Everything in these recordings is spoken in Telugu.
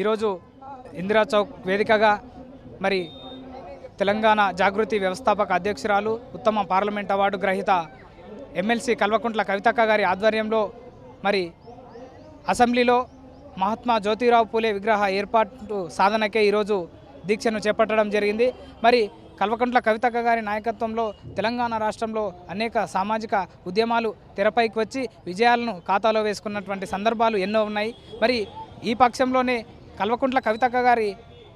ఈరోజు ఇందిరా చౌక్ వేదికగా మరి తెలంగాణ జాగృతి వ్యవస్థాపక అధ్యక్షురాలు ఉత్తమ పార్లమెంట్ అవార్డు గ్రహీత ఎమ్మెల్సీ కల్వకుంట్ల కవితక్క గారి ఆధ్వర్యంలో మరి అసెంబ్లీలో మహాత్మా జ్యోతిరావు పూలే విగ్రహ ఏర్పాటు సాధనకే ఈరోజు దీక్షను చేపట్టడం జరిగింది. మరి కల్వకుంట్ల కవితక్క గారి నాయకత్వంలో తెలంగాణ రాష్ట్రంలో అనేక సామాజిక ఉద్యమాలు తెరపైకి వచ్చి విజయాలను ఖాతాలో వేసుకున్నటువంటి సందర్భాలు ఎన్నో ఉన్నాయి. మరి ఈ పక్షంలోనే కల్వకుంట్ల కవితక్క గారి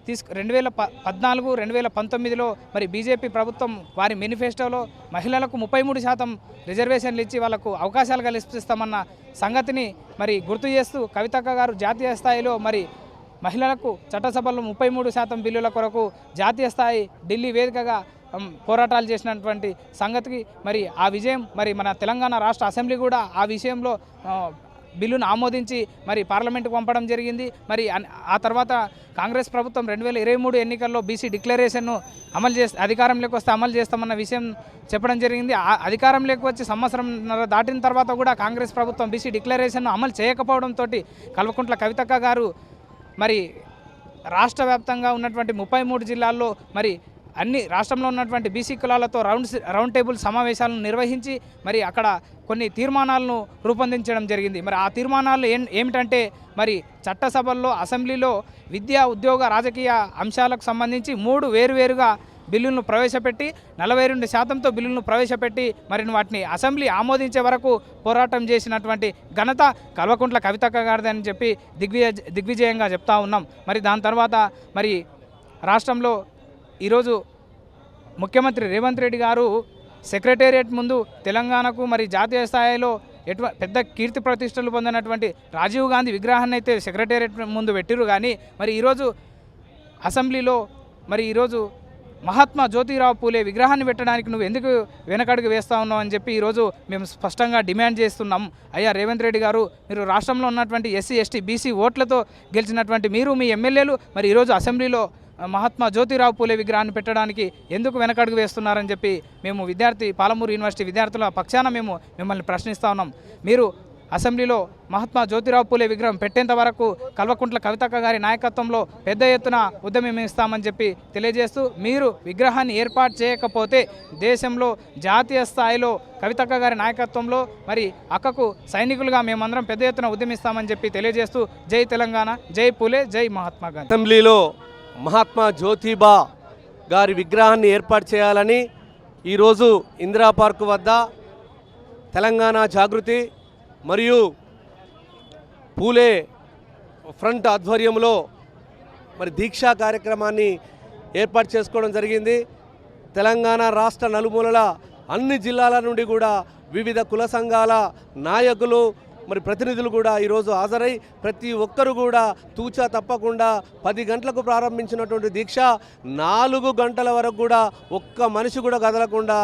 తీసుకు రెండు వేల ప పద్నాలుగు రెండు వేల పంతొమ్మిదిలో మరి బీజేపీ ప్రభుత్వం వారి మేనిఫెస్టోలో మహిళలకు ముప్పై మూడు శాతం రిజర్వేషన్లు ఇచ్చి వాళ్ళకు అవకాశాలు కల్పిస్తామన్న సంగతిని మరి గుర్తు చేస్తూ కవితక్క గారు జాతీయ స్థాయిలో మరి మహిళలకు చట్టసభలో ముప్పై మూడు శాతం బిల్లుల కొరకు జాతీయ స్థాయి ఢిల్లీ వేదికగా పోరాటాలు చేసినటువంటి సంగతికి మరి ఆ విజయం మరి మన తెలంగాణ రాష్ట్ర అసెంబ్లీ కూడా ఆ విషయంలో బిల్లును ఆమోదించి మరి పార్లమెంటుకు పంపడం జరిగింది. మరి ఆ తర్వాత కాంగ్రెస్ ప్రభుత్వం రెండు వేల ఇరవై మూడు ఎన్నికల్లో బీసీ డిక్లరేషన్ను అమలు చేస్తే అధికారంలోకి వస్తే అమలు చేస్తామన్న విషయం చెప్పడం జరిగింది. ఆ అధికారంలోకి వచ్చి సంవత్సరంన్నర దాటిన తర్వాత కూడా కాంగ్రెస్ ప్రభుత్వం బీసీ డిక్లరేషన్ను అమలు చేయకపోవడంతో కల్వకుంట్ల కవితక్క గారు మరి రాష్ట్ర వ్యాప్తంగా ఉన్నటువంటి ముప్పై మూడు జిల్లాల్లో మరి అన్ని రాష్ట్రంలో ఉన్నటువంటి బీసీ కులాలతో రౌండ్ రౌండ్ టేబుల్ సమావేశాలను నిర్వహించి మరి అక్కడ కొన్ని తీర్మానాలను రూపొందించడం జరిగింది. మరి ఆ తీర్మానాలు ఏం ఏమిటంటే మరి చట్టసభల్లో అసెంబ్లీలో విద్యా ఉద్యోగ రాజకీయ అంశాలకు సంబంధించి మూడు వేరువేరుగా బిల్లులను ప్రవేశపెట్టి నలభై రెండు శాతంతో బిల్లులను ప్రవేశపెట్టి మరి వాటిని అసెంబ్లీ ఆమోదించే వరకు పోరాటం చేసినటువంటి ఘనత కల్వకుంట్ల కవితక్క గారిదని చెప్పి దిగ్విజయ దిగ్విజయంగా చెప్తా ఉన్నాం. మరి దాని తర్వాత మరి రాష్ట్రంలో ఈరోజు ముఖ్యమంత్రి రేవంత్ రెడ్డి గారు సెక్రటేరియట్ ముందు తెలంగాణకు మరి జాతీయ స్థాయిలో ఎటు పెద్ద కీర్తి ప్రతిష్టలు పొందినటువంటి రాజీవ్ గాంధీ విగ్రహాన్ని అయితే సెక్రటేరియట్ ముందు పెట్టిరు కానీ మరి ఈరోజు అసెంబ్లీలో మరి ఈరోజు మహాత్మా జ్యోతిరావు పూలే విగ్రహాన్ని పెట్టడానికి నువ్వు ఎందుకు వెనకడుగు వేస్తా ఉన్నావు అని చెప్పి ఈరోజు మేము స్పష్టంగా డిమాండ్ చేస్తున్నాం. అయ్యా రేవంత్ రెడ్డి గారు మీరు రాష్ట్రంలో ఉన్నటువంటి ఎస్సీ ఎస్టీ బీసీ ఓట్లతో గెలిచినటువంటి మీరు మీ ఎమ్మెల్యేలు మరి ఈరోజు అసెంబ్లీలో మహాత్మా జ్యోతిరావు పూలే విగ్రహాన్ని పెట్టడానికి ఎందుకు వెనకడుగు వేస్తున్నారని చెప్పి మేము విద్యార్థి పాలమూరు యూనివర్సిటీ విద్యార్థుల పక్షాన మేము మిమ్మల్ని ప్రశ్నిస్తా ఉన్నాం. మీరు అసెంబ్లీలో మహాత్మా జ్యోతిరావు పూలే విగ్రహం పెట్టేంత వరకు కల్వకుంట్ల కవితక్క గారి నాయకత్వంలో పెద్ద ఎత్తున ఉద్యమిస్తామని చెప్పి తెలియజేస్తూ మీరు విగ్రహాన్ని ఏర్పాటు చేయకపోతే దేశంలో జాతీయ స్థాయిలో కవితక్క గారి నాయకత్వంలో మరి అక్కకు సైనికులుగా మేమందరం పెద్ద ఎత్తున ఉద్యమిస్తామని చెప్పి తెలియజేస్తూ జై తెలంగాణ జై పూలే జై మహాత్మా గాంధీ. అసెంబ్లీలో మహాత్మా జ్యోతిబా గారి విగ్రహాన్ని ఏర్పాటు చేయాలని ఈరోజు ఇందిరా పార్కు వద్ద తెలంగాణ జాగృతి మరియు పూలే ఫ్రంట్ ఆధ్వర్యంలో మరి దీక్షా కార్యక్రమాన్ని ఏర్పాటు చేసుకోవడం జరిగింది. తెలంగాణ రాష్ట్ర నలుమూలల అన్ని జిల్లాల నుండి కూడా వివిధ కుల సంఘాల నాయకులు మరి ప్రతినిధులు కూడా ఈరోజు హాజరై ప్రతి ఒక్కరు కూడా తూచా తప్పకుండా పది గంటలకు ప్రారంభించినటువంటి దీక్ష. నాలుగు గంటల వరకు కూడా ఒక్క మనిషి కూడా కదలకుండా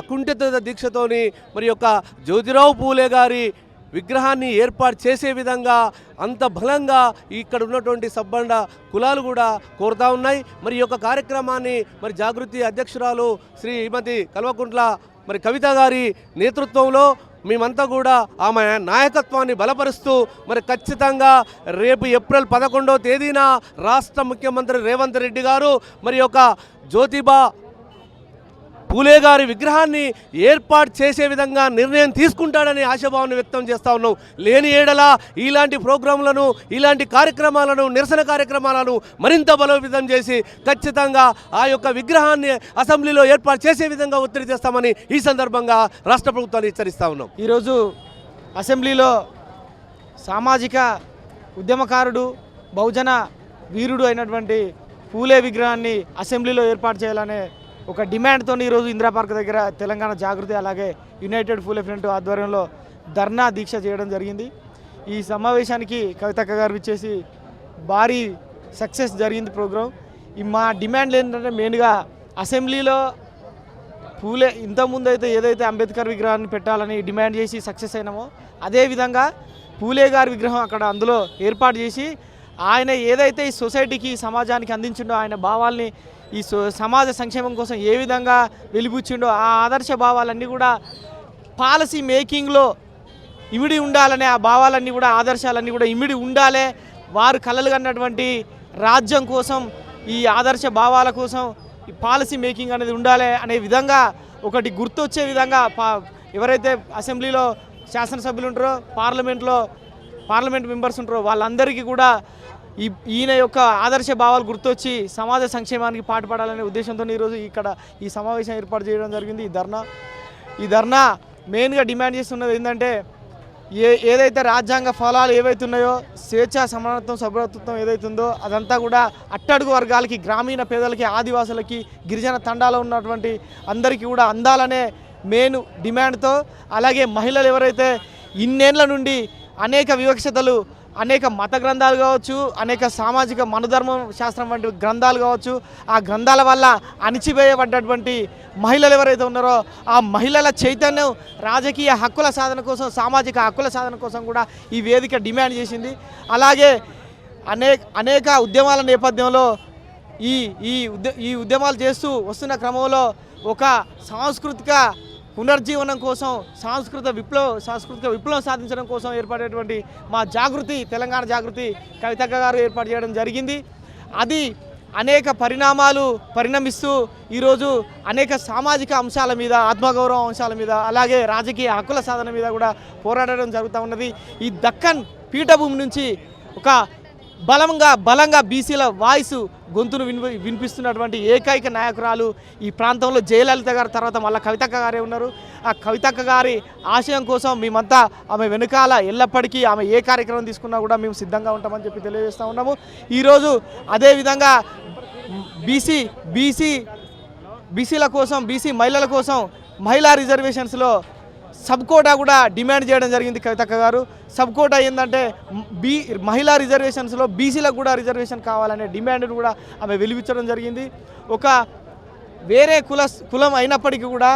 అకుంఠిత దీక్షతోని మరి యొక్క జ్యోతిరావు పూలే గారి విగ్రహాన్ని ఏర్పాటు చేసే విధంగా అంత బలంగా ఇక్కడ ఉన్నటువంటి సబ్బండ కులాలు కూడా కోరుతా ఉన్నాయి. మరి ఈ యొక్క కార్యక్రమాన్ని మరి జాగృతి అధ్యక్షురాలు శ్రీమతి కల్వకుంట్ల మరి కవిత గారి నేతృత్వంలో మేమంతా కూడా ఆమె నాయకత్వాన్ని బలపరుస్తూ మరి ఖచ్చితంగా రేపు ఏప్రిల్ పదకొండవ తేదీన రాష్ట్ర ముఖ్యమంత్రి రేవంత్ రెడ్డి గారు మరి యొక్క జ్యోతిబా పూలే గారి విగ్రహాన్ని ఏర్పాటు చేసే విధంగా నిర్ణయం తీసుకుంటాడని ఆశాభావాన్ని వ్యక్తం చేస్తా ఉన్నాం. లేని ఏడల ఇలాంటి ప్రోగ్రాంలను ఇలాంటి కార్యక్రమాలను నిరసన కార్యక్రమాలను మరింత బలోపేతం చేసి ఖచ్చితంగా ఆ యొక్క విగ్రహాన్ని అసెంబ్లీలో ఏర్పాటు చేసే విధంగా ఒత్తిడి చేస్తామని ఈ సందర్భంగా రాష్ట్ర ప్రభుత్వాన్ని హెచ్చరిస్తా ఉన్నాం. ఈరోజు అసెంబ్లీలో సామాజిక ఉద్యమకారుడు బహుజన వీరుడు అయినటువంటి పూలే విగ్రహాన్ని అసెంబ్లీలో ఏర్పాటు చేయాలనే ఒక డిమాండ్తో ఈరోజు ఇందిరా పార్క్ దగ్గర తెలంగాణ జాగృతి అలాగే యునైటెడ్ పూలే ఫ్రంట్ ఆధ్వర్యంలో ధర్నా దీక్ష చేయడం జరిగింది. ఈ సమావేశానికి కవితక్క గారు ఇచ్చేసి భారీ సక్సెస్ జరిగింది ప్రోగ్రాం. ఈ మా డిమాండ్లు ఏంటంటే మెయిన్గా అసెంబ్లీలో పూలే ఇంతకుముందు అయితే ఏదైతే అంబేద్కర్ విగ్రహాన్ని పెట్టాలని డిమాండ్ చేసి సక్సెస్ అయినామో అదేవిధంగా పూలే గారి విగ్రహం అక్కడ అందులో ఏర్పాటు చేసి ఆయన ఏదైతే ఈ సొసైటీకి సమాజానికి అందించిండో ఆయన భావాల్ని ఈ సో- సమాజ సంక్షేమం కోసం ఏ విధంగా వెలిబుచ్చిండో ఆ ఆదర్శ భావాలన్నీ కూడా పాలసీ మేకింగ్లో ఇమిడి ఉండాలనే ఆ భావాలన్నీ కూడా ఆదర్శాలన్నీ కూడా ఇమిడి ఉండాలి. వారు కలలు కన్నటువంటి రాజ్యం కోసం ఈ ఆదర్శ భావాల కోసం ఈ పాలసీ మేకింగ్ అనేది ఉండాలి అనే విధంగా ఒకటి గుర్తొచ్చే విధంగా పా ఎవరైతే అసెంబ్లీలో శాసనసభ్యులు ఉంటారో పార్లమెంట్లో పార్లమెంట్ మెంబర్స్ ఉంటారో వాళ్ళందరికీ కూడా ఈ ఈయన యొక్క ఆదర్శ భావాలు గుర్తొచ్చి సమాజ సంక్షేమానికి పాటుపడాలనే ఉద్దేశంతో ఈరోజు ఇక్కడ ఈ సమావేశం ఏర్పాటు చేయడం జరిగింది. ఈ ధర్నా ఈ ధర్నా మెయిన్గా డిమాండ్ చేస్తున్నది ఏంటంటే ఏ ఏదైతే రాజ్యాంగ ఫలాలు ఏవైతే ఉన్నాయో స్వేచ్ఛ సమానత్వం సభ్రతత్వం ఏదైతుందో అదంతా కూడా అట్టడుగు వర్గాలకి గ్రామీణ పేదలకి ఆదివాసులకి గిరిజన తండాలో ఉన్నటువంటి అందరికీ కూడా అందాలనే మెయిన్ డిమాండ్తో అలాగే మహిళలు ఎవరైతే ఇన్నేళ్ళ నుండి అనేక వివక్షతలు అనేక మత గ్రంథాలు కావచ్చు అనేక సామాజిక మనుధర్మం శాస్త్రం వంటి గ్రంథాలు కావచ్చు ఆ గ్రంథాల వల్ల అణిచివేయబడ్డటువంటి మహిళలు ఎవరైతే ఉన్నారో ఆ మహిళల చైతన్యం రాజకీయ హక్కుల సాధన కోసం సామాజిక హక్కుల సాధన కోసం కూడా ఈ వేదిక డిమాండ్ చేసింది. అలాగే అనేక అనేక ఉద్యమాల నేపథ్యంలో ఈ ఈ ఉద్య ఈ ఉద్యమాలు చేస్తూ వస్తున్న క్రమంలో ఒక సాంస్కృతిక పునర్జీవనం కోసం సాంస్కృత విప్లవ సాంస్కృతిక విప్లవం సాధించడం కోసం ఏర్పడేటువంటి మా జాగృతి తెలంగాణ జాగృతి కవితక్క గారు ఏర్పాటు చేయడం జరిగింది. అది అనేక పరిణామాలు పరిణమిస్తూ ఈరోజు అనేక సామాజిక అంశాల మీద ఆత్మగౌరవ అంశాల మీద అలాగే రాజకీయ హక్కుల సాధన మీద కూడా పోరాడడం జరుగుతూ ఉన్నది. ఈ దక్కన్ పీఠభూమి నుంచి ఒక బలంగా బలంగా బీసీల వాయిస్ గొంతును వినిపి వినిపిస్తున్నటువంటి ఏకైక నాయకురాలు ఈ ప్రాంతంలో జయలలిత గారి తర్వాత మళ్ళీ కవితక్క గారే ఉన్నారు. ఆ కవితక్క గారి ఆశయం కోసం మేమంతా ఆమె వెనుకాల ఎల్లప్పటికీ ఆమె ఏ కార్యక్రమం తీసుకున్నా కూడా మేము సిద్ధంగా ఉంటామని చెప్పి తెలియజేస్తూ ఉన్నాము. ఈరోజు అదేవిధంగా బీసీ బీసీ బీసీల కోసం బీసీ మహిళల కోసం మహిళా రిజర్వేషన్స్లో సబ్ కోటా కూడా డిమాండ్ చేయడం జరిగింది కవితక్క గారు. సబ్ కోటా ఏంటంటే బీ మహిళా రిజర్వేషన్స్లో బీసీలకు కూడా రిజర్వేషన్ కావాలనే డిమాండ్ను కూడా ఆమె వెలిపించడం జరిగింది. ఒక వేరే కుల కులం అయినప్పటికీ కూడా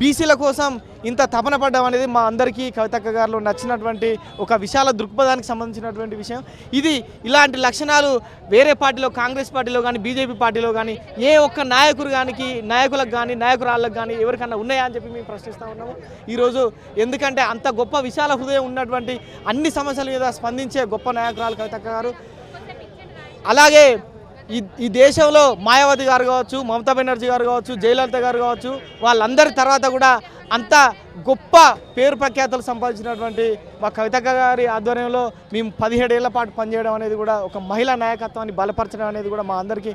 బీసీల కోసం ఇంత తపన పడ్డం అనేది మా అందరికీ కవితక్క గారిలో నచ్చినటువంటి ఒక విశాల దృక్పథానికి సంబంధించినటువంటి విషయం. ఇది ఇలాంటి లక్షణాలు వేరే పార్టీలో కాంగ్రెస్ పార్టీలో కానీ బీజేపీ పార్టీలో కానీ ఏ ఒక్క నాయకుడు కానీ నాయకులకు కానీ నాయకురాళ్ళకు కానీ ఎవరికన్నా ఉన్నాయా అని చెప్పి మేము ప్రశ్నిస్తూ ఉన్నాము. ఈరోజు ఎందుకంటే అంత గొప్ప విశాల హృదయం ఉన్నటువంటి అన్ని సమస్యల మీద స్పందించే గొప్ప నాయకురాలు కవితక్క గారు. అలాగే ఈ ఈ దేశంలో మాయావతి గారు కావచ్చు మమతా బెనర్జీ గారు కావచ్చు జయలలిత గారు కావచ్చు వాళ్ళందరి తర్వాత కూడా అంత గొప్ప పేరు ప్రఖ్యాతలు సంపాదించినటువంటి మా కవిత గారి ఆధ్వర్యంలో మేము పదిహేడేళ్ళ పాటు పనిచేయడం అనేది కూడా ఒక మహిళా నాయకత్వాన్ని బలపరచడం అనేది కూడా మా అందరికీ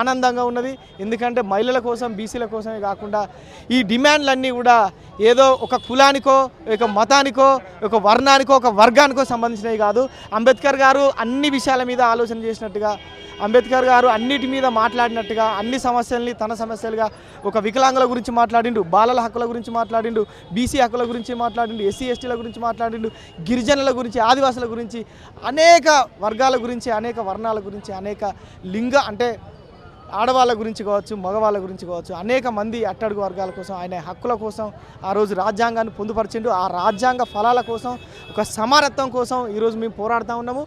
ఆనందంగా ఉన్నది. ఎందుకంటే మహిళల కోసం బీసీల కోసమే కాకుండా ఈ డిమాండ్లన్నీ కూడా ఏదో ఒక కులానికో ఒక మతానికో ఒక వర్ణానికో ఒక వర్గానికో సంబంధించినవి కాదు. అంబేద్కర్ గారు అన్ని విషయాల మీద ఆలోచన చేసినట్టుగా అంబేద్కర్ గారు అన్నిటి మీద మాట్లాడినట్టుగా అన్ని సమస్యల్ని తన సమస్యలుగా ఒక వికలాంగుల గురించి మాట్లాడిండు బాలల హక్కుల గురించి మాట్లాడిండు బీసీ హక్కుల గురించి మాట్లాడిండు ఎస్సీ ఎస్టీల గురించి మాట్లాడిండు గిరిజనుల గురించి ఆదివాసుల గురించి అనేక వర్గాల గురించి అనేక వర్ణాల గురించి అనేక లింగ అంటే ఆడవాళ్ళ గురించి కావచ్చు మగవాళ్ళ గురించి కావచ్చు అనేక మంది అట్టడుగు వర్గాల కోసం ఆయన హక్కుల కోసం ఆ రోజు రాజ్యాంగాన్ని పొందుపరిచిండు. ఆ రాజ్యాంగ ఫలాల కోసం ఒక సమానత్వం కోసం ఈరోజు మేము పోరాడుతూ ఉన్నాము.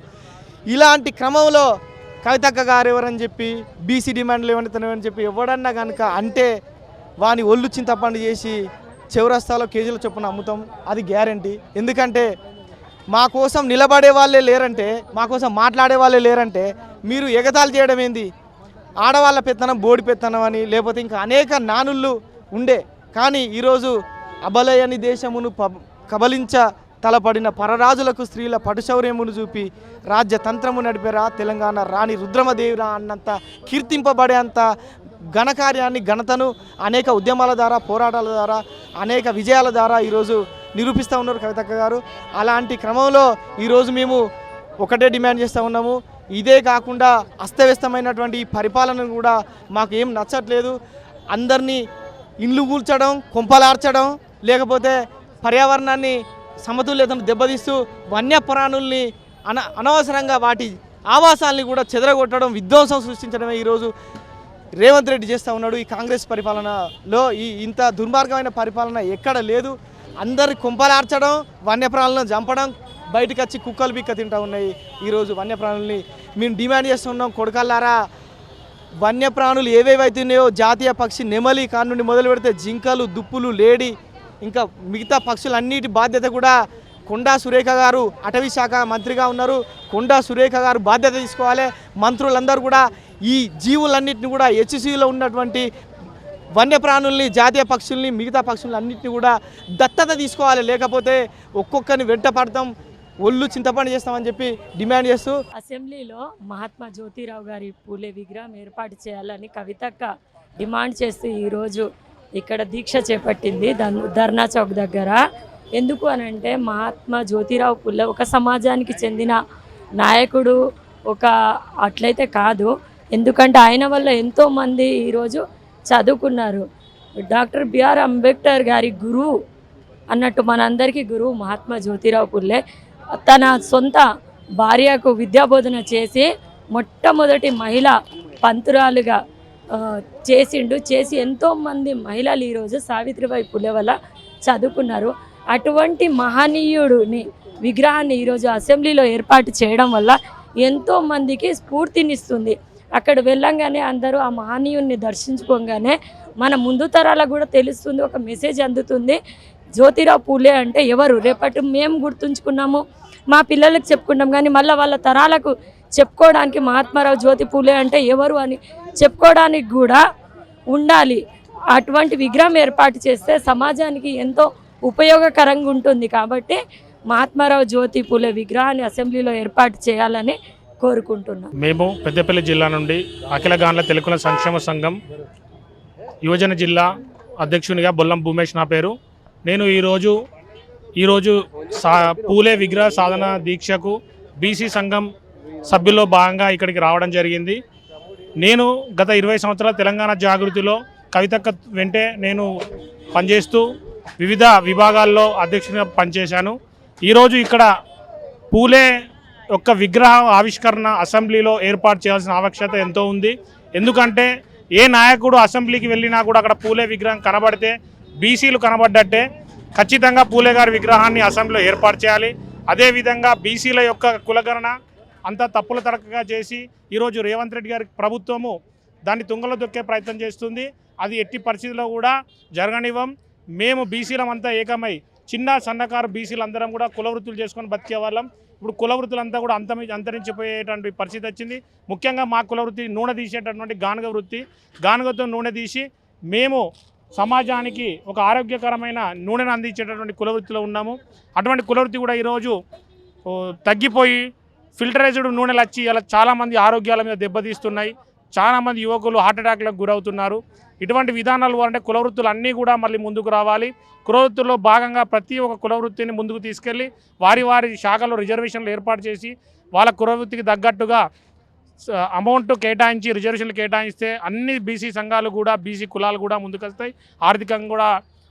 ఇలాంటి క్రమంలో కవితక్క గారు ఎవరని చెప్పి బీసీ డిమాండ్లు ఏమని చెప్పి ఎవడన్నా కనుక అంటే వాని ఒళ్ళు చింతపండు చేసి చివరస్తాలో కేజీల చొప్పున అమ్ముతాం అది గ్యారంటీ. ఎందుకంటే మా కోసం నిలబడే వాళ్ళే లేరంటే మా కోసం మాట్లాడే వాళ్ళే లేరంటే మీరు ఎగతాళి చేయడం ఏంది? ఆడవాళ్ళ పెత్తనం బోడి పెత్తనం అని లేకపోతే ఇంకా అనేక నానుళ్ళు ఉండే. కానీ ఈరోజు అబలయని దేశమును ప కబలించ తలపడిన పరరాజులకు స్త్రీల పటుశౌర్యమును చూపి రాజ్యతంత్రము నడిపేరా తెలంగాణ రాణి రుద్రమదేవిరా అన్నంత కీర్తింపబడేంత ఘనకార్యాన్ని ఘనతను అనేక ఉద్యమాల ద్వారా పోరాటాల ద్వారా అనేక విజయాల ద్వారా ఈరోజు నిరూపిస్తూ ఉన్నారు కవితక్క గారు. అలాంటి క్రమంలో ఈరోజు మేము ఒకటే డిమాండ్ చేస్తూ ఉన్నాము. ఇదే కాకుండా అస్తవ్యస్తమైనటువంటి ఈ పరిపాలన కూడా మాకు ఏం నచ్చట్లేదు. అందరినీ ఇండ్లు కూల్చడం కొంపలార్చడం లేకపోతే పర్యావరణాన్ని సమతుల్యతను దెబ్బతీస్తూ వన్యప్రాణుల్ని అన అనవసరంగా వాటి ఆవాసాలని కూడా చెదరగొట్టడం విధ్వంసం సృష్టించడమే ఈరోజు రేవంత్ రెడ్డి చేస్తూ ఉన్నాడు. ఈ కాంగ్రెస్ పరిపాలనలో ఈ ఇంత దుర్మార్గమైన పరిపాలన ఎక్కడ లేదు. అందరి కుంపలార్చడం వన్యప్రాణులను చంపడం బయటకు వచ్చి కుక్కలు బిక్క తింటూ ఉన్నాయి ఈరోజు వన్యప్రాణుల్ని. మేము డిమాండ్ చేస్తున్నాం కొడకల్లారా వన్యప్రాణులు ఏవేవైతే ఉన్నాయో జాతీయ పక్షి నెమలి కానుండి మొదలు పెడితే జింకలు దుప్పులు లేడి ఇంకా మిగతా పక్షులన్నిటి బాధ్యత కూడా కొండా సురేఖ గారు అటవీ శాఖ మంత్రిగా ఉన్నారు. కొండా సురేఖ గారు బాధ్యత తీసుకోవాలి. మంత్రులందరూ కూడా ఈ జీవులన్నింటినీ కూడా హెచ్సిలో ఉన్నటువంటి వన్యప్రాణుల్ని జాతీయ పక్షుల్ని మిగతా పక్షులన్నింటినీ అన్నింటినీ కూడా దత్తత తీసుకోవాలి. లేకపోతే ఒక్కొక్కరిని వెంట పడతాం. ఒళ్ళు చింతపండు చేస్తామని చెప్పి డిమాండ్ చేస్తూ అసెంబ్లీలో మహాత్మా జ్యోతిరావు గారి పూలే విగ్రహం ఏర్పాటు చేయాలని కవితక్క డిమాండ్ చేస్తూ ఈరోజు ఇక్కడ దీక్ష చేపట్టింది ధర్నా చౌక్ దగ్గర. ఎందుకు అని అంటే మహాత్మా జ్యోతిరావు పుల్ల ఒక సమాజానికి చెందిన నాయకుడు ఒక అట్లయితే కాదు. ఎందుకంటే ఆయన వల్ల ఎంతోమంది ఈరోజు చదువుకున్నారు. డాక్టర్ బిఆర్ అంబేద్కర్ గారి గురువు అన్నట్టు మనందరికీ గురువు మహాత్మా జ్యోతిరావు పుల్లే. తన సొంత భార్యకు విద్యాబోధన చేసి మొట్టమొదటి మహిళ పంతురాలుగా చేసిండు. చేసి ఎంతోమంది మహిళలు ఈరోజు సావిత్రిబాయి పుల్లే వల్ల చదువుకున్నారు. అటువంటి మహనీయుడిని విగ్రహాన్ని ఈరోజు అసెంబ్లీలో ఏర్పాటు చేయడం వల్ల ఎంతోమందికి స్ఫూర్తినిస్తుంది. అక్కడ వెళ్ళంగానే అందరూ ఆ మహనీయుడిని దర్శించుకోగానే మన ముందు తరాలకు కూడా తెలుస్తుంది ఒక మెసేజ్ అందుతుంది. జ్యోతిరావు పూలే అంటే ఎవరు? రేపటి మేము గుర్తుంచుకున్నాము మా పిల్లలకు చెప్పుకున్నాం. కానీ మళ్ళీ వాళ్ళ తరాలకు చెప్పుకోవడానికి మహాత్మారావు జ్యోతి పూలే అంటే ఎవరు అని చెప్పుకోవడానికి కూడా ఉండాలి. అటువంటి విగ్రహం ఏర్పాటు చేస్తే సమాజానికి ఎంతో ఉపయోగకరంగా ఉంటుంది. కాబట్టి మహాత్మారావు జ్యోతి పూలే విగ్రహాన్ని అసెంబ్లీలో ఏర్పాటు చేయాలని కోరుకుంటున్నాం. మేము పెద్దపల్లి జిల్లా నుండి అఖిల గాన్ల తెలుగుల సంక్షేమ సంఘం యువజన జిల్లా అధ్యక్షునిగా బొల్లం భూమేష్ నా పేరు. నేను ఈరోజు ఈరోజు సా పూలే విగ్రహ సాధన దీక్షకు బీసీ సంఘం సభ్యుల్లో భాగంగా ఇక్కడికి రావడం జరిగింది. నేను గత ఇరవై సంవత్సరాల తెలంగాణ జాగృతిలో కవితక్క వెంటే నేను పనిచేస్తూ వివిధ విభాగాల్లో అధ్యక్షునిగా పనిచేశాను. ఈరోజు ఇక్కడ పూలే యొక్క విగ్రహ ఆవిష్కరణ అసెంబ్లీలో ఏర్పాటు చేయాల్సిన ఆవశ్యకత ఎంతో ఉంది. ఎందుకంటే ఏ నాయకుడు అసెంబ్లీకి వెళ్ళినా కూడా అక్కడ పూలే విగ్రహం కనబడితే బీసీలు కనబడ్డట్టే ఖచ్చితంగా పూలే గారి విగ్రహాన్ని అసెంబ్లీలో ఏర్పాటు చేయాలి. అదేవిధంగా బీసీల యొక్క కులగణన అంతా తప్పుల తరకగా చేసి ఈరోజు రేవంత్ రెడ్డి గారి ప్రభుత్వము దాన్ని తుంగలో దొక్కే ప్రయత్నం చేస్తుంది. అది ఎట్టి పరిస్థితిలో కూడా జరగనివ్వం. మేము బీసీలమంతా ఏకమై చిన్న సన్నకారు బీసీలు అందరం కూడా కుల వృత్తులు చేసుకొని బతికే వాళ్ళం. ఇప్పుడు కుల వృత్తులంతా కూడా అంతమి అంతరించిపోయేటువంటి పరిస్థితి వచ్చింది. ముఖ్యంగా మా కుల వృత్తి నూనె తీసేటటువంటి గానుగ వృత్తి. గానుగతో నూనె తీసి మేము సమాజానికి ఒక ఆరోగ్యకరమైన నూనెను అందించేటటువంటి కుల వృత్తిలో ఉన్నాము. అటువంటి కుల వృత్తి కూడా ఈరోజు తగ్గిపోయి ఫిల్టరైజ్డ్ నూనెలు వచ్చి ఇలా చాలామంది ఆరోగ్యాల మీద దెబ్బతీస్తున్నాయి. చాలామంది యువకులు హార్ట్ అటాక్లకు గురవుతున్నారు. ఇటువంటి విధానాలు అంటే కులవృత్తులు అన్నీ కూడా మళ్ళీ ముందుకు రావాలి. కులవృత్తుల్లో భాగంగా ప్రతి ఒక్క కులవృత్తిని ముందుకు తీసుకెళ్ళి వారి వారి శాఖలో రిజర్వేషన్లు ఏర్పాటు చేసి వాళ్ళ కులవృత్తికి తగ్గట్టుగా అమౌంట్ కేటాయించి రిజర్వేషన్లు కేటాయిస్తే అన్ని బీసీ సంఘాలు కూడా బీసీ కులాలు కూడా ముందుకొస్తాయి. ఆర్థికంగా కూడా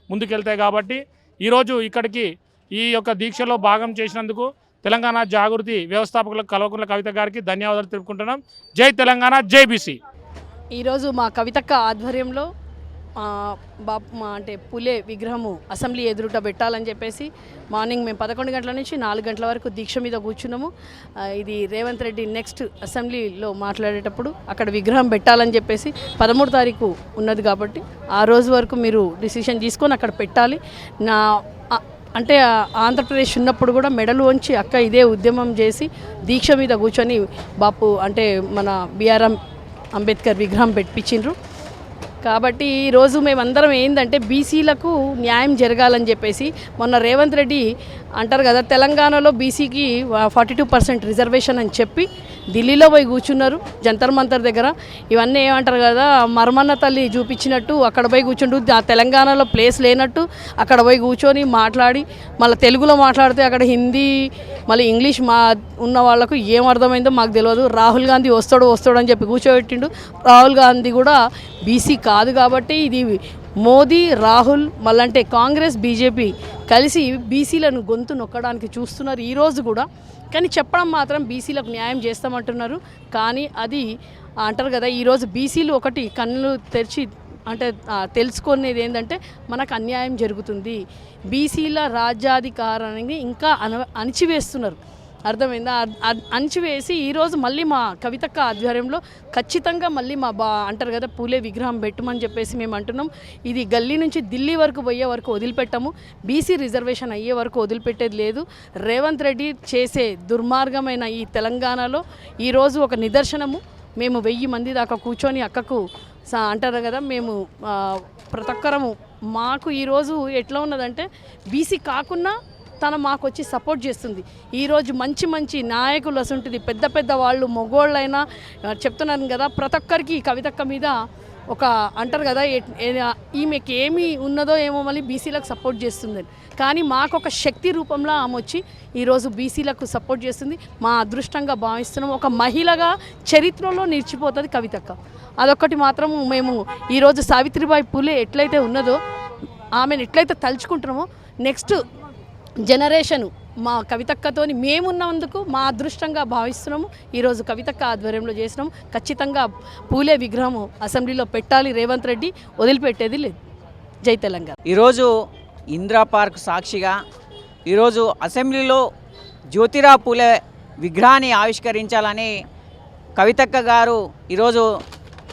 ముందుకెళ్తాయి కాబట్టి ఈరోజు ఇక్కడికి ఈ యొక్క దీక్షలో భాగం చేసినందుకు తెలంగాణ జాగృతి వ్యవస్థాపకులకు కల్వకుంట్ల కవిత గారికి ధన్యవాదాలు తెలుపుకుంటున్నాం. జై తెలంగాణ జై బీసీ. ఈరోజు మా కవితక్క ఆధ్వర్యంలో బాప్ మా అంటే పులే విగ్రహము అసెంబ్లీ ఎదురుట పెట్టాలని చెప్పేసి మార్నింగ్ మేము పదకొండు గంటల నుంచి నాలుగు గంటల వరకు దీక్ష మీద కూర్చున్నాము. ఇది రేవంత్ రెడ్డి నెక్స్ట్ అసెంబ్లీలో మాట్లాడేటప్పుడు అక్కడ విగ్రహం పెట్టాలని చెప్పేసి పదమూడు తారీఖు ఉన్నది కాబట్టి ఆ రోజు వరకు మీరు డిసిషన్ తీసుకొని అక్కడ పెట్టాలి. నా అంటే ఆంధ్రప్రదేశ్ ఉన్నప్పుడు కూడా మెడలు వంచి అక్క ఇదే ఉద్యమం చేసి దీక్ష మీద కూర్చొని బాపు అంటే మన బీఆర్ఎం అంబేద్కర్ విగ్రహం పెట్టించిండ్రు. కాబట్టి ఈరోజు మేమందరం ఏంటంటే బీసీలకు న్యాయం జరగాలని చెప్పేసి మొన్న రేవంత్ రెడ్డి అంటారు కదా తెలంగాణలో బీసీకి ఫార్టీ టూ పర్సెంట్ రిజర్వేషన్ అని చెప్పి ఢిల్లీలో పోయి కూర్చున్నారు జంతర్ మంతర్ దగ్గర. ఇవన్నీ ఏమంటారు కదా మర్మన్న తల్లి చూపించినట్టు అక్కడ పోయి కూర్చుంటూ ఆ తెలంగాణలో ప్లేస్ లేనట్టు అక్కడ పోయి కూర్చొని మాట్లాడి మళ్ళీ తెలుగులో మాట్లాడితే అక్కడ హిందీ మళ్ళీ ఇంగ్లీష్ మా ఉన్న వాళ్ళకు ఏం అర్థమైందో మాకు తెలియదు. రాహుల్ గాంధీ వస్తాడు వస్తాడు అని చెప్పి కూర్చోబెట్టిండు. రాహుల్ గాంధీ కూడా బీసీ కాదు కాబట్టి ఇది మోదీ రాహుల్ మళ్ళంటే కాంగ్రెస్ బీజేపీ కలిసి బీసీలను గొంతు నొక్కడానికి చూస్తున్నారు. ఈరోజు కూడా కానీ చెప్పడం మాత్రం బీసీలకు న్యాయం చేస్తామంటున్నారు. కానీ అది అంటారు కదా ఈరోజు బీసీలు ఒకటి కన్నులు తెరిచి అంటే తెలుసుకునేది ఏంటంటే మనకు అన్యాయం జరుగుతుంది. బీసీల రాజ్యాధికారాన్ని ఇంకా అణ అణిచివేస్తున్నారు. అర్థమైందా? అ- అణిచివేసి ఈరోజు మళ్ళీ మా కవితక్క ఆధ్వర్యంలో ఖచ్చితంగా మళ్ళీ మా బా అంటారు కదా పూలే విగ్రహం పెట్టమని చెప్పేసి మేము అంటున్నాం. ఇది గల్లీ నుంచి ఢిల్లీ వరకు పోయే వరకు వదిలిపెట్టము. బీసీ రిజర్వేషన్ అయ్యే వరకు వదిలిపెట్టేది లేదు. రేవంత్ రెడ్డి చేసే దుర్మార్గమైన ఈ తెలంగాణలో ఈరోజు ఒక నిదర్శనము. మేము వెయ్యి మంది దాకా కూర్చొని అక్కకు సా- అంటారు కదా మేము ప్రతి ఒక్కరము మాకు ఈరోజు ఎట్లా ఉన్నదంటే బీసీ కాకున్నా తను మాకు వచ్చి సపోర్ట్ చేస్తుంది. ఈరోజు మంచి మంచి నాయకులు అసంటుంది పెద్ద పెద్ద వాళ్ళు మగోళ్ళైనా చెప్తున్నాను కదా ప్రతి ఒక్కరికి ఈ కవితక్క మీద ఒక అంటారు కదా ఈమెకి ఏమి ఉన్నదో ఏమో మళ్ళీ బీసీలకు సపోర్ట్ చేస్తుందని కానీ మాకు ఒక శక్తి రూపంలో ఆమె వచ్చి ఈరోజు బీసీలకు సపోర్ట్ చేస్తుంది. మా అదృష్టంగా భావిస్తున్నాం. ఒక మహిళగా చరిత్రలో నిలిచిపోతుంది కవితక్క. అదొక్కటి మాత్రం మేము ఈరోజు సావిత్రిబాయి పూలే ఎట్లయితే ఉన్నదో ఆమెను ఎట్లయితే తలుచుకుంటున్నామో నెక్స్ట్ జనరేషన్ మా కవితక్కతోని మేమున్నందుకు మా అదృష్టంగా భావిస్తున్నాము. ఈరోజు కవితక్క ఆధ్వర్యంలో చేసినాము ఖచ్చితంగా పూలే విగ్రహము అసెంబ్లీలో పెట్టాలి రేవంత్ రెడ్డి. వదిలిపెట్టేది లేదు. జై తెలంగాణ. ఈరోజు ఇందిరా పార్క్ సాక్షిగా ఈరోజు అసెంబ్లీలో జ్యోతిరా పూలే విగ్రహాన్ని ఆవిష్కరించాలని కవితక్క గారు ఈరోజు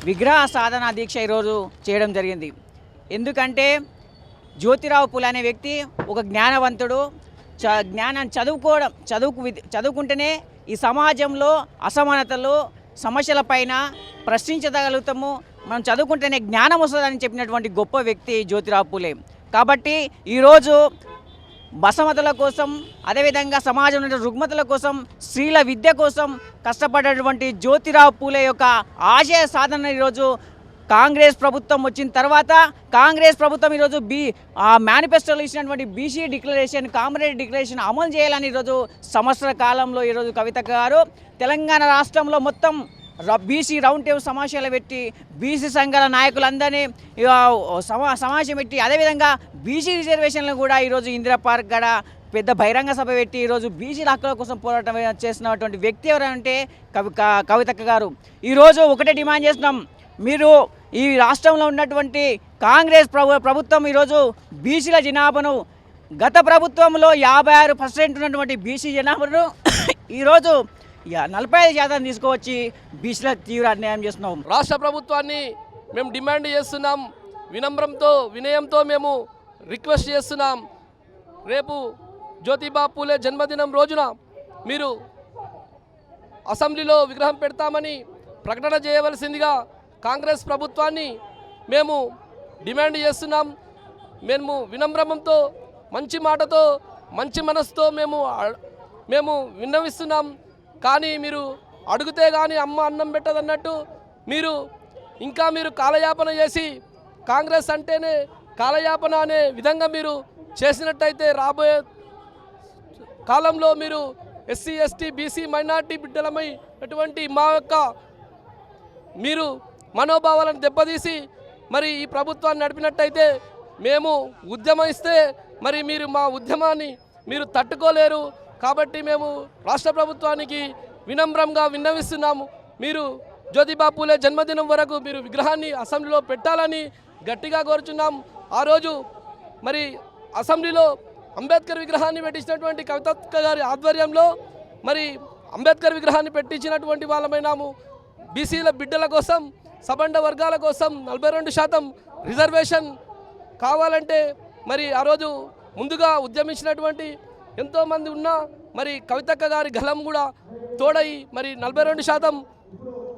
విగ్రహ సాధన దీక్ష ఈరోజు చేయడం జరిగింది. ఎందుకంటే జ్యోతిరావు పూలే అనే వ్యక్తి ఒక జ్ఞానవంతుడు. చ జ్ఞానం చదువుకోవడం చదువుకు చదువుకుంటేనే ఈ సమాజంలో అసమానతలు సమస్యలపైన ప్రశ్నించగలుగుతాము. మనం చదువుకుంటేనే జ్ఞానం వస్తుందని చెప్పినటువంటి గొప్ప వ్యక్తి జ్యోతిరావు పూలే. కాబట్టి ఈరోజు బసమతుల కోసం అదేవిధంగా సమాజంలో రుగ్మతుల కోసం స్త్రీల విద్య కోసం కష్టపడేటువంటి జ్యోతిరావు పూలే యొక్క ఆశయ సాధన ఈరోజు కాంగ్రెస్ ప్రభుత్వం వచ్చిన తర్వాత కాంగ్రెస్ ప్రభుత్వం ఈరోజు బీ ఆ మేనిఫెస్టోలో ఇచ్చినటువంటి బీసీ డిక్లరేషన్ కామరేడ్ డిక్లరేషన్ అమలు చేయాలని ఈరోజు సంవత్సర కాలంలో ఈరోజు కవిత గారు తెలంగాణ రాష్ట్రంలో మొత్తం బీసీ రౌండ్ టేబుల్ సమావేశాలు పెట్టి బీసీ సంఘాల నాయకులందరినీ సమా సమావేశం పెట్టి అదేవిధంగా బీసీ రిజర్వేషన్లు కూడా ఈరోజు ఇందిరా పార్క్ గడ పెద్ద బహిరంగ సభ పెట్టి ఈరోజు బీసీ హక్కుల కోసం పోరాటం చేసినటువంటి వ్యక్తి ఎవరంటే కవి కవితక్క గారు. ఈరోజు ఒకటే డిమాండ్ చేస్తున్నాం. మీరు ఈ రాష్ట్రంలో ఉన్నటువంటి కాంగ్రెస్ ప్రభు ప్రభుత్వం ఈరోజు బీసీల జనాభాను గత ప్రభుత్వంలో యాభై ఆరు పర్సెంట్ ఉన్నటువంటి బీసీ జనాభాను ఈరోజు నలభై ఐదు శాతం తీసుకువచ్చి బీసీల తీవ్ర అన్యాయం చేస్తున్నాం. రాష్ట్ర ప్రభుత్వాన్ని మేము డిమాండ్ చేస్తున్నాం. వినమ్రంతో వినయంతో మేము రిక్వెస్ట్ చేస్తున్నాం. రేపు జ్యోతిబా పూలే జన్మదినం రోజున మీరు అసెంబ్లీలో విగ్రహం పెడతామని ప్రకటన చేయవలసిందిగా కాంగ్రెస్ ప్రభుత్వాన్ని మేము డిమాండ్ చేస్తున్నాం. మేము వినమ్రమంతో మంచి మాటతో మంచి మనసుతో మేము మేము విన్నవిస్తున్నాం. కానీ మీరు అడిగితే కానీ అమ్మ అన్నం పెట్టదన్నట్టు మీరు ఇంకా మీరు కాలయాపన చేసి కాంగ్రెస్ అంటేనే కాలయాపన అనే విధంగా మీరు చేసినట్టయితే రాబోయే కాలంలో మీరు ఎస్సీ ఎస్టీ బీసీ మైనార్టీ బిడ్డలమై అటువంటి మా యొక్క మీరు మనోభావాలను దెబ్బతీసి మరి ఈ ప్రభుత్వాన్ని నడిపినట్టయితే మేము ఉద్యమిస్తే మరి మీరు మా ఉద్యమాన్ని మీరు తట్టుకోలేరు. కాబట్టి మేము రాష్ట్ర ప్రభుత్వానికి వినమ్రంగా విన్నవిస్తున్నాము. మీరు జ్యోతిబా పూలే జన్మదినం వరకు మీరు విగ్రహాన్ని అసెంబ్లీలో పెట్టాలని గట్టిగా కోరుచున్నాం. ఆ రోజు మరి అసెంబ్లీలో అంబేద్కర్ విగ్రహాన్ని పెట్టించినటువంటి కవితక్క గారి ఆధ్వర్యంలో మరి అంబేద్కర్ విగ్రహాన్ని పెట్టించినటువంటి వాళ్ళమైనాము. బీసీల బిడ్డల కోసం సబండ వర్గాల కోసం నలభై రెండు శాతం రిజర్వేషన్ కావాలంటే మరి ఆ రోజు ముందుగా ఉద్యమించినటువంటి ఎంతోమంది ఉన్నా మరి కవితక్క గారి గలం కూడా తోడై మరి నలభై రెండు శాతం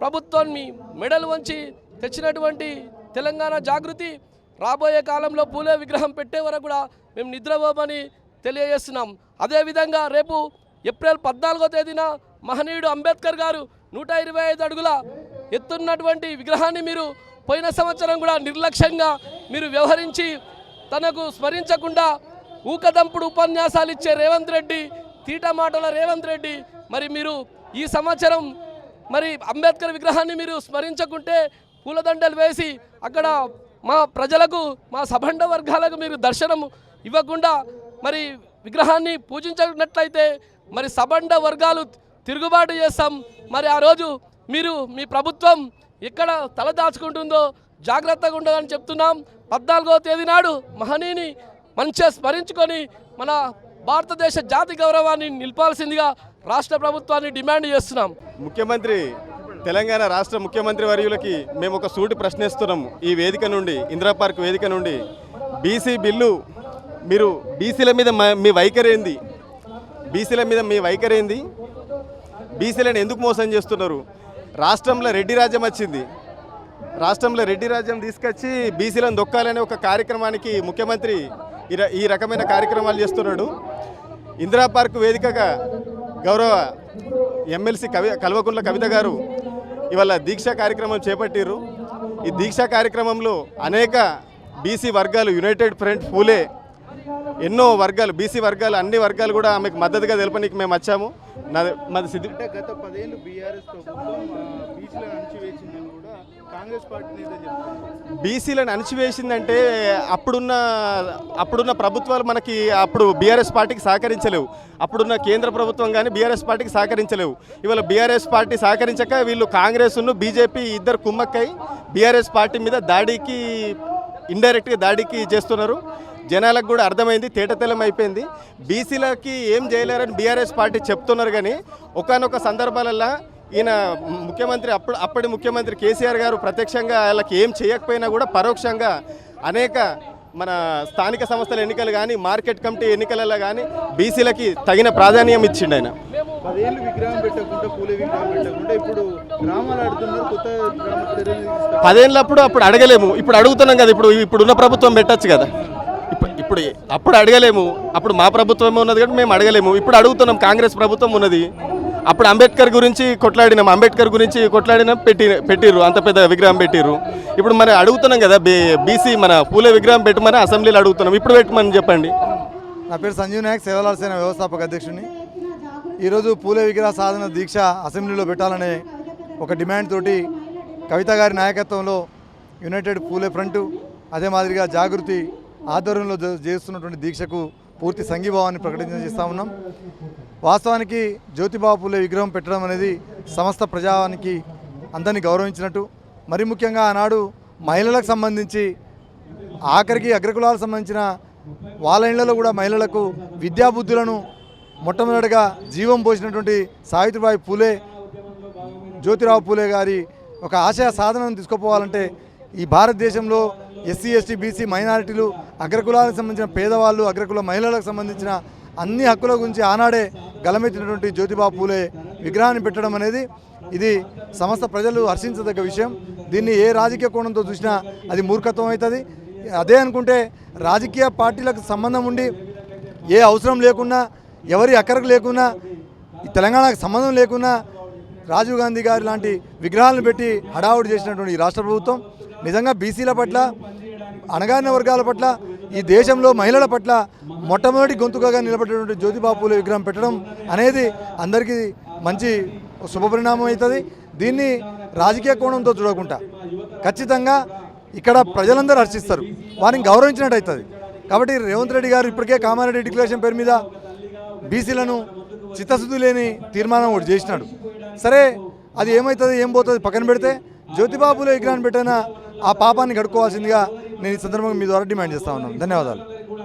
ప్రభుత్వాన్ని మెడలు వంచి తెచ్చినటువంటి తెలంగాణ జాగృతి రాబోయే కాలంలో పూలే విగ్రహం పెట్టే వరకు కూడా మేము నిద్రపోమని తెలియజేస్తున్నాం. అదేవిధంగా రేపు ఏప్రిల్ పద్నాలుగో తేదీన మహనీయుడు అంబేద్కర్ గారు నూట ఇరవై ఐదు అడుగుల ఎత్తున్నటువంటి విగ్రహాన్ని మీరు పోయిన సంవత్సరం కూడా నిర్లక్ష్యంగా మీరు వ్యవహరించి తనకు స్మరించకుండా ఊకదంపుడు ఉపన్యాసాలు ఇచ్చే రేవంత్ రెడ్డి తీట మాటల రేవంత్ రెడ్డి మరి మీరు ఈ సంవత్సరం మరి అంబేద్కర్ విగ్రహాన్ని మీరు స్మరించకుంటే పూలదండలు వేసి అక్కడ మా ప్రజలకు మా సబండ వర్గాలకు మీరు దర్శనం ఇవ్వకుండా మరి విగ్రహాన్ని పూజించినట్లయితే మరి సబండ వర్గాలు తిరుగుబాటు చేస్తాం. మరి ఆ రోజు మీరు మీ ప్రభుత్వం ఎక్కడ తలదాచుకుంటుందో జాగ్రత్తగా ఉండదని చెప్తున్నాం. పద్నాలుగో తేదీ నాడు మహనీయుని మంచిగా స్మరించుకొని మన భారతదేశ జాతి గౌరవాన్ని నిలపాల్సిందిగా రాష్ట్ర ప్రభుత్వాన్ని డిమాండ్ చేస్తున్నాం. ముఖ్యమంత్రి తెలంగాణ రాష్ట్ర ముఖ్యమంత్రి వర్యులకి మేము ఒక సూటి ప్రశ్నిస్తున్నాము ఈ వేదిక నుండి ఇందిరా పార్క్ వేదిక నుండి బీసీ బిల్లు మీరు బీసీల మీద మీ వైఖరి ఏంది? బీసీల మీద మీ వైఖరి ఏంది? బీసీలను ఎందుకు మోసం చేస్తున్నారు? రాష్ట్రంలో రెడ్డి రాజ్యం వచ్చింది. రాష్ట్రంలో రెడ్డి రాజ్యం తీసుకొచ్చి బీసీలను దొక్కాలనే ఒక కార్యక్రమానికి ముఖ్యమంత్రి ఈ ర- ఈ రకమైన కార్యక్రమాలు చేస్తున్నాడు. ఇందిరా పార్క్ వేదికగా గౌరవ ఎమ్మెల్సీ కవి కల్వకుంట్ల కవిత గారు ఇవాళ దీక్షా కార్యక్రమం చేపట్టిరు ఈ దీక్షా కార్యక్రమంలో అనేక బీసీ వర్గాలు యునైటెడ్ ఫ్రంట్ పూలే ఎన్నో వర్గాలు బీసీ వర్గాలు అన్ని వర్గాలు కూడా ఆమెకు మద్దతుగా తెలపడానికి మేము వచ్చాము. మాది సిద్ధి గత పదేళ్ళు బీఆర్ఎస్ ప్రభుత్వం కాంగ్రెస్ పార్టీ బీసీలను అణిచివేసిందంటే అప్పుడున్న అప్పుడున్న ప్రభుత్వాలు మనకి అప్పుడు బీఆర్ఎస్ పార్టీకి సహకరించలేవు. అప్పుడున్న కేంద్ర ప్రభుత్వం కానీ బీఆర్ఎస్ పార్టీకి సహకరించలేవు. ఇవాళ బీఆర్ఎస్ పార్టీ సహకరించక వీళ్ళు కాంగ్రెస్ను బీజేపీ ఇద్దరు కుమ్మక్కై బీఆర్ఎస్ పార్టీ మీద దాడికి ఇండైరెక్ట్గా దాడికి చేస్తున్నారు. జనాలకు కూడా అర్థమైంది తేటతెల్లం అయిపోయింది. బీసీలకి ఏం చేయలేరని బీఆర్ఎస్ పార్టీ చెప్తున్నారు కానీ ఒకనొక సందర్భాలల్లో ఈయన ముఖ్యమంత్రి అప్పుడు అప్పటి ముఖ్యమంత్రి కేసీఆర్ గారు ప్రత్యక్షంగా వాళ్ళకి ఏం చేయకపోయినా కూడా పరోక్షంగా అనేక మన స్థానిక సంస్థల ఎన్నికలు కానీ మార్కెట్ కమిటీ ఎన్నికలలో కానీ బీసీలకి తగిన ప్రాధాన్యం ఇచ్చిండు ఆయన. పదేళ్ళు విగ్రహం పెట్టకుండా పూలే విగ్రహం పెట్టకుండా ఇప్పుడు గ్రామాలు కొత్త. పదేళ్ళప్పుడు అప్పుడు అడగలేము. ఇప్పుడు అడుగుతున్నాం కదా ఇప్పుడు ఇప్పుడున్న ప్రభుత్వం పెట్టచ్చు కదా. ఇప్పుడు అప్పుడు అడగలేము. అప్పుడు మా ప్రభుత్వం ఉన్నది కాబట్టి మేము అడగలేము. ఇప్పుడు అడుగుతున్నాం కాంగ్రెస్ ప్రభుత్వం ఉన్నది. అప్పుడు అంబేద్కర్ గురించి కొట్లాడినాం. అంబేద్కర్ గురించి కొట్లాడినాం పెట్టి పెట్టిర్రు. అంత పెద్ద విగ్రహం పెట్టిర్రు. ఇప్పుడు మరి అడుగుతున్నాం కదా బీ బీసీ మన పూలే విగ్రహం పెట్టమని అసెంబ్లీలో అడుగుతున్నాం. ఇప్పుడు పెట్టమని చెప్పండి. నా పేరు సంజీవ్ నాయక్ సేవలాల సేన వ్యవస్థాపక అధ్యక్షుడిని. ఈరోజు పూలే విగ్రహ సాధన దీక్ష అసెంబ్లీలో పెట్టాలనే ఒక డిమాండ్ తోటి కవిత గారి నాయకత్వంలో యునైటెడ్ పూలే ఫ్రంట్ అదే మాదిరిగా జాగృతి ఆధ్వర్యంలో జ- చేస్తున్నటువంటి దీక్షకు పూర్తి సంఘీభావాన్ని ప్రకటించ చేస్తా ఉన్నాం. వాస్తవానికి జ్యోతిబాబు పూలే విగ్రహం పెట్టడం అనేది సమస్త ప్రజానికి అందరినీ గౌరవించినట్టు మరి ముఖ్యంగా ఆనాడు మహిళలకు సంబంధించి ఆఖరికి అగ్రకులాలకు సంబంధించిన వాళ్ళ ఇళ్ళలో కూడా మహిళలకు విద్యాబుద్ధులను మొట్టమొదటిగా జీవం పోసినటువంటి సావిత్రిబాయి పూలే జ్యోతిరావు పూలే గారి ఒక ఆశయ సాధనను తీసుకుపోవాలంటే ఈ భారతదేశంలో ఎస్సీ ఎస్టీ బీసీ మైనారిటీలు అగ్రకులాలకు సంబంధించిన పేదవాళ్ళు అగ్రకుల మహిళలకు సంబంధించిన అన్ని హక్కుల గురించి ఆనాడే గలమెత్తినటువంటి జ్యోతిబాబు పూలే విగ్రహాన్ని పెట్టడం అనేది ఇది సమస్త ప్రజలు హర్షించదగ్గ విషయం. దీన్ని ఏ రాజకీయ కోణంతో చూసినా అది మూర్ఖత్వం అవుతుంది. అదే అనుకుంటే రాజకీయ పార్టీలకు సంబంధం ఉండి ఏ అవసరం లేకున్నా ఎవరి అక్కరకు లేకున్నా ఈ తెలంగాణకు సంబంధం లేకున్నా రాజీవ్ గాంధీ గారి లాంటి విగ్రహాలను పెట్టి హడావుడి చేసినటువంటి ఈ రాష్ట్ర ప్రభుత్వం నిజంగా బీసీల పట్ల అణగారిన వర్గాల పట్ల ఈ దేశంలో మహిళల పట్ల మొట్టమొదటి గొంతుకగా నిలబడినటువంటి జ్యోతిబాపుల విగ్రహం పెట్టడం అనేది అందరికీ మంచి శుభపరిణామం అవుతుంది. దీన్ని రాజకీయ కోణంతో చూడకుండా ఖచ్చితంగా ఇక్కడ ప్రజలందరూ హర్షిస్తారు. వారిని గౌరవించినట్టు అవుతుంది. కాబట్టి రేవంత్ రెడ్డి గారు ఇప్పటికే కామారెడ్డి డిక్లరేషన్ పేరు మీద బీసీలను చిత్తశుద్ధి లేని తీర్మానం ఒకటి చేసినాడు. సరే అది ఏమవుతుంది ఏం పోతుంది పక్కన పెడితే జ్యోతిబాబులో విగ్రహాన్ని పెట్టిన ఆ పాపాన్ని గడుకోవాల్సిందిగా నేను ఈ సందర్భంగా మీ ద్వారా డిమాండ్ చేస్తా ఉన్నాను. ధన్యవాదాలు.